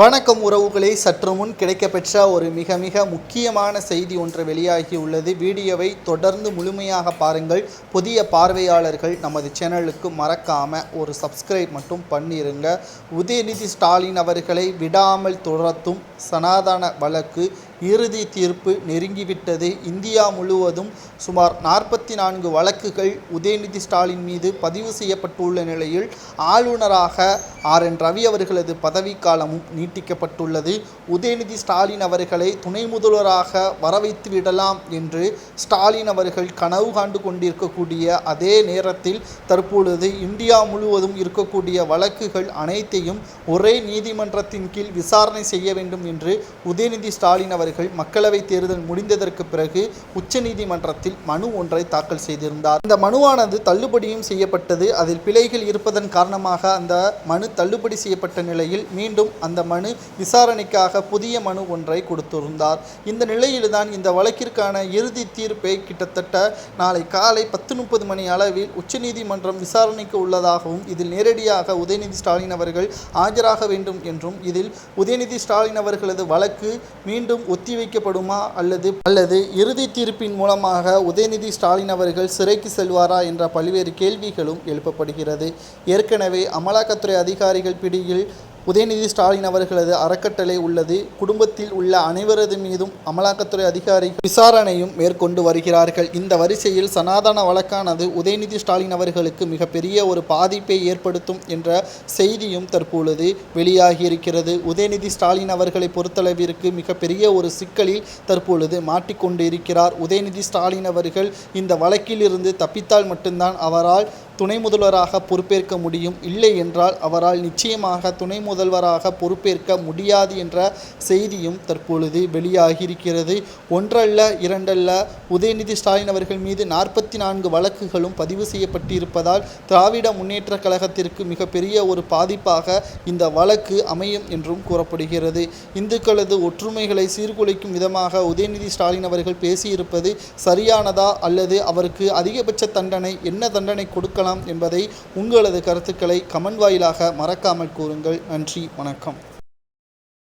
வணக்கம் உறவுகளே. சற்று முன் கிடைக்கப்பெற்ற ஒரு மிக மிக முக்கியமான செய்தி ஒன்று வெளியாகி உள்ளது. வீடியோவை தொடர்ந்து முழுமையாக பாருங்கள். புதிய பார்வையாளர்கள் நமது சேனலுக்கு மறக்காமல் ஒரு சப்ஸ்கிரைப் மட்டும் பண்ணிருங்க. உதயநிதி ஸ்டாலின் அவர்களை விடாமல் துரத்தும் சனாதன வழக்கு இறுதி தீர்ப்பு நெருங்கிவிட்டது. இந்தியா முழுவதும் சுமார் நாற்பத்தி நான்கு வழக்குகள் உதயநிதி ஸ்டாலின் மீது பதிவு செய்யப்பட்டுள்ள நிலையில் ஆளுநராக ஆர். என். ரவி அவர்களது பதவிக்காலமும் நீட்டிக்கப்பட்டுள்ளது. உதயநிதி ஸ்டாலின் அவர்களை துணை முதல்வராக வரவைத்து விடலாம் என்று ஸ்டாலின் அவர்கள் கனவு காண்டு கொண்டிருக்கக்கூடிய அதே நேரத்தில் தற்பொழுது இந்தியா முழுவதும் இருக்கக்கூடிய வழக்குகள் அனைத்தையும் ஒரே நீதிமன்றத்தின் கீழ் விசாரணை செய்ய வேண்டும் என்று உதயநிதி ஸ்டாலின் அவர்கள் மக்களவை தேர்தல் முடிந்ததற்கு பிறகு உச்சநீதிமன்றத்தில் மனு ஒன்றை தாக்கல் செய்திருந்தார். இந்த மனுவானது தள்ளுபடியும் செய்யப்பட்டது. அதில் பிழைகள் இருப்பதன் காரணமாக அந்த மனு தள்ளுபடி செய்யப்பட்ட நிலையில் மீண்டும் அந்த மனு விசாரணைக்காக புதிய மனு ஒன்றை கொடுத்திருந்தார். இந்த நிலையில்தான் இந்த வழக்கிற்கான இறுதி தீர்ப்பை கிட்டத்தட்ட நாளை காலை பத்து முப்பது மணி அளவில் உச்சநீதிமன்றம் விசாரணைக்கு உள்ளதாகவும் இதில் நேரடியாக உதயநிதி ஸ்டாலின் அவர்கள் ஆஜராக வேண்டும் என்றும் இதில் உதயநிதி ஸ்டாலின் அவர்களது வழக்கு மீண்டும் ஒத்திவைக்கப்படுமா அல்லது அல்லது இறுதி தீர்ப்பின் மூலமாக உதயநிதி ஸ்டாலின் அவர்கள் சிறைக்கு செல்வாரா என்ற பல்வேறு கேள்விகளும் எழுப்பப்படுகிறது. ஏற்கனவே அமலாக்கத்துறை அதிகாரிகள் பிடியில் உதயநிதி ஸ்டாலின் அவர்களது அறக்கட்டளை உள்ளது. குடும்பத்தில் உள்ள அனைவரது மீதும் அமலாக்கத்துறை அதிகாரிகள் விசாரணையும் மேற்கொண்டு வருகிறார்கள். இந்த வரிசையில் சனாதன வழக்கானது உதயநிதி ஸ்டாலின் அவர்களுக்கு மிகப்பெரிய ஒரு பாதிப்பை ஏற்படுத்தும் என்ற செய்தியும் தற்பொழுது வெளியாகியிருக்கிறது. உதயநிதி ஸ்டாலின் அவர்களை பொறுத்தளவிற்கு மிகப்பெரிய ஒரு சிக்கலில் தற்பொழுது மாட்டிக்கொண்டு இருக்கிறார் உதயநிதி ஸ்டாலின் அவர்கள் இந்த வழக்கிலிருந்து தப்பித்தால் மட்டும்தான் அவரால் துணை முதல்வராக பொறுப்பேற்க முடியும். இல்லை என்றால் அவரால் நிச்சயமாக துணை முதல்வராக பொறுப்பேற்க முடியாது என்ற செய்தியும் தற்பொழுது வெளியாகியிருக்கிறது. ஒன்றல்ல இரண்டல்ல உதயநிதி ஸ்டாலின் அவர்கள் மீது நாற்பத்தி நான்கு வழக்குகளும் பதிவு செய்யப்பட்டிருப்பதால் திராவிட முன்னேற்ற கழகத்திற்கு மிகப்பெரிய ஒரு பாதிப்பாக இந்த வழக்கு அமையும் என்றும் கூறப்படுகிறது. இந்துக்களது ஒற்றுமைகளை சீர்குலைக்கும் விதமாக உதயநிதி ஸ்டாலின் அவர்கள் பேசியிருப்பது சரியானதா அல்லது அவருக்கு அதிகபட்ச தண்டனை என்ன தண்டனை கொடுக்க இருக்கலாம் என்பதை உங்களது கருத்துக்களை கமெண்ட் வாயிலாக மறக்காமல் கூறுங்கள். நன்றி வணக்கம்.